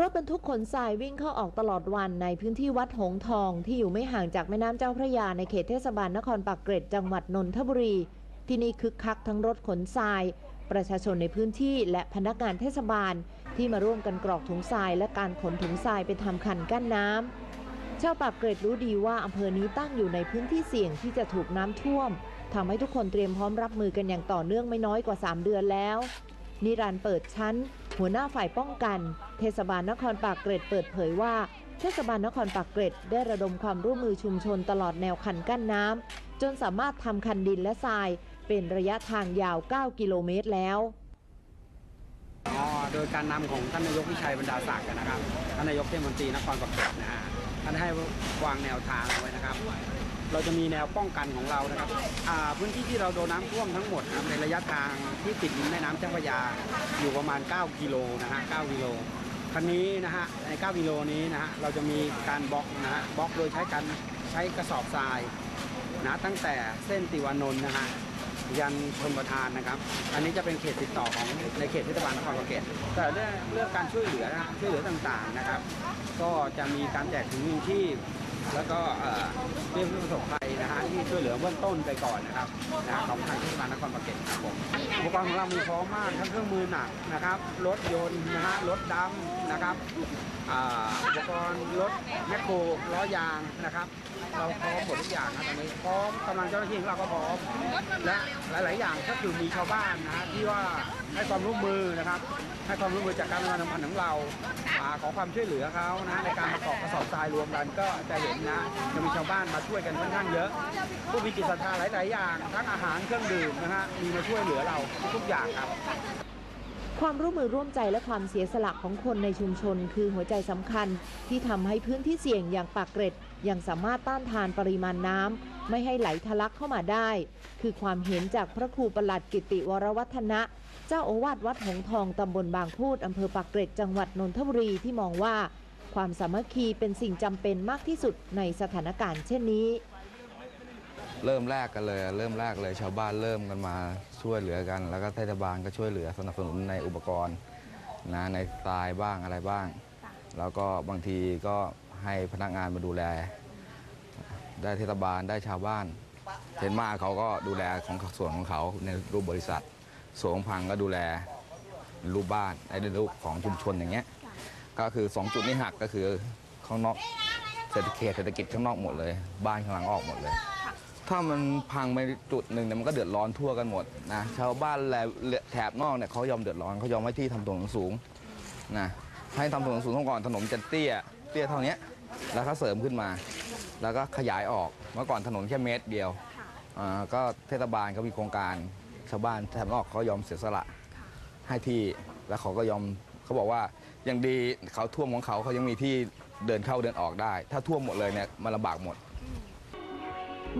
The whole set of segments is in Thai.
รถบรรทุกขนทรายวิ่งเข้าออกตลอดวันในพื้นที่วัดหงทองที่อยู่ไม่ห่างจากแม่น้ำเจ้าพระยาในเขตเทศบาลนครปากเกร็ดจังหวัดนนทบุรี ที่นี่คึกคักทั้งรถขนทราย ประชาชนในพื้นที่และพนักงานเทศบาล ที่มาร่วมกันกรอกถุงทรายและการขนถุงทรายไปทำคันกั้นน้ำชาวปากเกร็ดรู้ดีว่าอำเภอนี้ตั้งอยู่ในพื้นที่เสี่ยงที่จะถูกน้ำท่วมทำให้ทุกคนเตรียมพร้อมรับมือกันอย่างต่อเนื่องไม่น้อยกว่า 3 เดือนแล้ว นิรันเปิดชั้น หัวหน้าฝ่ายป้องกัน เทศบาลนครปากเกร็ดเปิดเผยว่า เทศบาลนครปากเกร็ดได้ระดมความร่วมมือชุมชนตลอดแนวคันกั้นน้ำจนสามารถทำคันดินและทราย เป็นระยะทางยาว 9 กิโลเมตรแล้วอ๋อโดยการนำของท่านนายกวิชัยบรรดาศักดิ์นะครับท่านนายกเทศมนตรีนครปฐมนะฮะท่านให้วางแนวทางเอาไว้นะครับ เราจะมีแนวป้องกันของเรานะครับพื้นที่ที่เราโดนน้ำท่วมทั้งหมดนะครับในระยะทางที่ติดริมแม่น้ำเจ้าพระยาอยู่ประมาณ 9 กิโลนะฮะ9กิโลคันนี้นะฮะใน 9 กิโลนี้นะฮะเราจะมีการบล็อกนะฮะบล็อกโดยใช้การใช้กระสอบทรายนะตั้งแต่เส้นติวานนท์นะฮะยันชนประทานนะครับ อันนี้จะเป็นเขตติดต่อของในเขตเทศบาลนครปฐมแต่เรื่องเรื่องการช่วยเหลือนะช่วยเหลือต่างๆนะครับ ก็จะมีการแจกถุงมือชีพ แล้วก็เรื่องผู้ประสบภัยนะฮะที่ช่วยเหลือเบื้องต้นไปก่อนนะครับนะของทางเทศบาลนครปฐมครับผมอุปกรณ์ของเรามีพร้อมมากทั้งเครื่องมือหนักนะครับรถยนต์นะฮะรถดำนะครับอ่าอุปกรณ์รถแมคโครล้อยางนะครับ เราพร้อมหมดทุกอย่างนะตอนนี้พร้อมกำลังเจ้าหน้าที่ของเราก็พร้อมและหลาย ๆ อย่างก็คือมีชาวบ้านนะฮะที่ว่าให้ความร่วมมือนะครับให้ความร่วมมือจากการประชาสัมพันธ์ของเราอาขอความช่วยเหลือเขานะในการประกอบกระสอบทรายรวมกันก็จะเห็นนะจะมีชาวบ้านมาช่วยกันค่อนข้างเยอะ ผู้มีจิตศรัทธาหลาย ๆ อย่าง ทั้งอาหารเครื่องดื่มนะฮะมีมาช่วยเหลือเราทุกอย่างครับ ความร่วมมือร่วมใจและความเสียสละของคนในชุมชน คือหัวใจสำคัญที่ทำให้พื้นที่เสี่ยงอย่างปากเกร็ดยังสามารถต้านทานปริมาณน้ำไม่ให้ไหลทะลักเข้ามาได้ คือความเห็นจากพระครูประหลัดกิติวรวัฒนะ เจ้าอาวาสวัดหงทองตำบลบางพูดอำเภอปากเกร็ดจังหวัดนนทบุรีที่มองว่า ความสามัคคีเป็นสิ่งจำเป็นมากที่สุดในสถานการณ์เช่นนี้ เริ่มแรกกันเลย เริ่มแรกเลยชาวบ้านเริ่มกันมาช่วยเหลือกัน แล้วก็เทศบาลก็ช่วยเหลือสนับสนุนในอุปกรณ์นะในทรายบ้างอะไรบ้าง แล้วก็บางทีก็ให้พนักงานมาดูแล ได้เทศบาลได้ชาวบ้านเห็นมากเขาก็ดูแลของส่วนของเขาในรูปบริษัทสวนพังก็ดูแลรูปบ้านในรูปของชุมชนอย่างเงี้ย ก็คือสองจุดนี้หักก็คือข้างนอกเศรษฐกิจเศรษฐกิจข้างนอกหมดเลย บ้านข้างหลังออกหมดเลย ถ้ามันพังไปจุดหนึ่งเนี่ยมันก็เดือดร้อนทั่วกันหมดนะชาวบ้านแลแถบนอกเนี่ยเขายอมเดือดร้อนเขายอมให้ที่ทำถนนสูงนะให้ทำถนนสูงก่อนถนนจะเตี้ยเตี้ยเท่านี้แล้วก็เสริมขึ้นมา แล้วก็ขยายออกเมื่อก่อนถนนแค่เมตรเดียวอ่าก็เทศบาลเขามีโครงการชาวบ้านแถบนอกเขายอมเสียสละให้ที่แล้วเขาก็ยอม เขาบอกว่ายังดีเขาท่วมของเขาเขายังมีที่เดินเข้าเดินออกได้ ถ้าท่วมหมดเลยเนี่ยมันลำบากหมด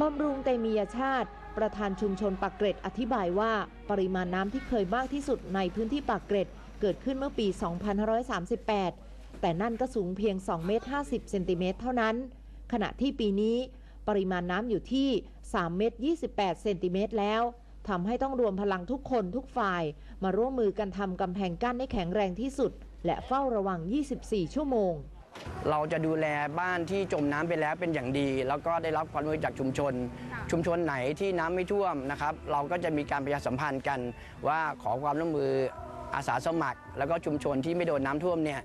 บำรุงเตมียชาติ ประธานชุมชนปากเกร็ดอธิบายว่า ปริมาณน้ำที่เคยมากที่สุดในพื้นที่ปากเกร็ดเกิดขึ้นเมื่อปี 2538 แต่นั่นก็สูงเพียง 2 เมตร 50 เซนติเมตรเท่านั้น ขณะที่ปีนี้ ปริมาณน้ำอยู่ที่ 3 เมตร 28 เซนติเมตรแล้ว ทำให้ต้องรวมพลังทุกคนทุกฝ่าย มาร่วมมือกันทำกำแพงกั้นให้แข็งแรงที่สุด และเฝ้าระวัง 24 ชั่วโมง เราจะดูแลบ้านที่จมน้ำไปแล้วเป็นอย่างดี แล้วก็ได้รับความร่วมมือจากชุมชน ชุมชนไหนที่น้ำไม่ท่วมนะครับ เราก็จะมีการประชาสัมพันธ์กัน ว่าขอความร่วมมืออาสาสมัคร แล้วก็ชุมชนที่ไม่โดนน้ำท่วมเนี่ย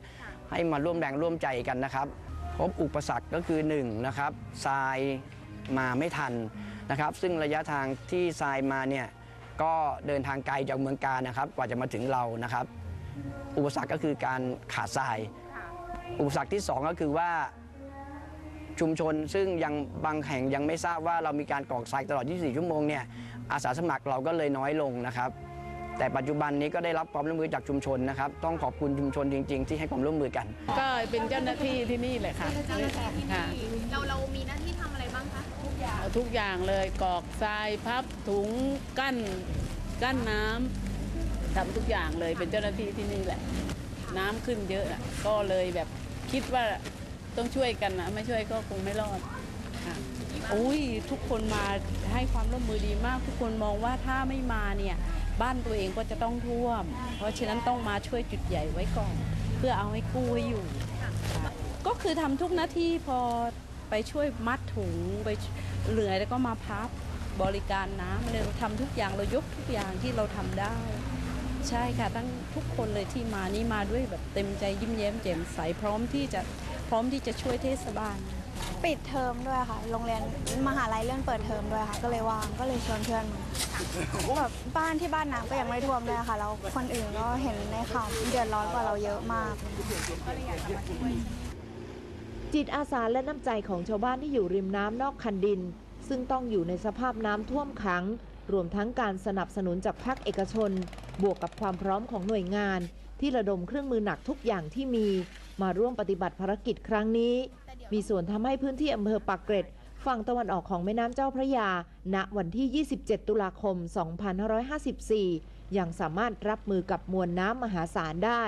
ให้มาร่วมแรงร่วมใจกันนะครับพบอุปสรรคก็คือ1นะครับทรายมาไม่ทัน นะครับ ซึ่งระยะทางที่ทรายมาเนี่ยก็เดินทางไกลจากเมืองการนะครับ กว่าจะมาถึงเรานะครับ อุปสรรคก็คือการขาดทราย อุปสรรคที่ 2 ก็คือว่าชุมชนซึ่งยังบางแห่งยังไม่ทราบว่าเรามีการกรอกทรายตลอด 24 ชั่วโมงเนี่ยอาสาสมัครเราก็เลยน้อยลงนะครับ แต่ปัจจุบันนี้ก็ได้รับความร่วมมือจากชุมชนนะครับ ต้องขอบคุณชุมชนจริง ๆ ที่ให้ความร่วมมือกัน ก็เป็นเจ้าหน้าที่ที่นี่แหละค่ะเจ้าหน้าที่ที่ค่ะนี่เราเรามีหน้าที่ทำอะไรบ้างคะเอาทุกอย่างเลยกรอกทรายพับถุงกั้นกั้นน้ำทำทุกอย่างเลยเป็นเจ้าหน้าที่ที่นี่แหละ น้ำขึ้นเยอะอะก็เลยแบบคิดว่าต้องช่วยกันนะไม่ช่วยก็คงไม่รอดค่ะอุ้ยทุกคนมาให้ความร่วมมือดีมาก ทุกคนมองว่าถ้าไม่มาเนี่ย บ้านตัวเองก็จะต้องท่วม เพราะฉะนั้นต้องมาช่วยจุดใหญ่ไว้ก่อน เพื่อเอาให้กู้ให้อยู่ค่ะก็คือทำทุกหน้าที่พอไปช่วยมัดถุงไปเหลือแล้วก็มาพับบริการน้ำเลยเราทำทุกอย่างเรายกทุกอย่างที่เราทำได้ ใช่ค่ะทั้งทุกคนเลยที่มานี่มาด้วยแบบเต็มใจยิ้มแย้มแจ่มใสพร้อมที่จะพร้อมที่จะช่วยเทศบาล ปิดเทอมด้วยค่ะ โรงเรียนมหาลัยเลื่อนเปิดเทอมด้วยค่ะ ก็เลยว่างก็เลยชวนเพื่อนมาแบบบ้านที่บ้านน้ำก็ยังไม่ท่วมเลยค่ะแล้วคนอื่นก็เห็นในข่าวเดือดร้อนกว่าเราเยอะมาก จิตอาสาและน้ำใจของชาวบ้านที่อยู่ริมน้ำนอกคันดิน ซึ่งต้องอยู่ในสภาพน้ำท่วมขัง รวมทั้งการสนับสนุนจากภาคเอกชน บวกกับความพร้อมของหน่วยงาน ที่ระดมเครื่องมือหนักทุกอย่างที่มี มาร่วมปฏิบัติภารกิจครั้งนี้ มีส่วนทำให้พื้นที่อำเภอปากเกร็ด ฝั่งตะวันออกของแม่น้ำเจ้าพระยา ณ วันที่ 27 ตุลาคม 2554 ยังสามารถรับมือกับมวลน้ำมหาศาลได้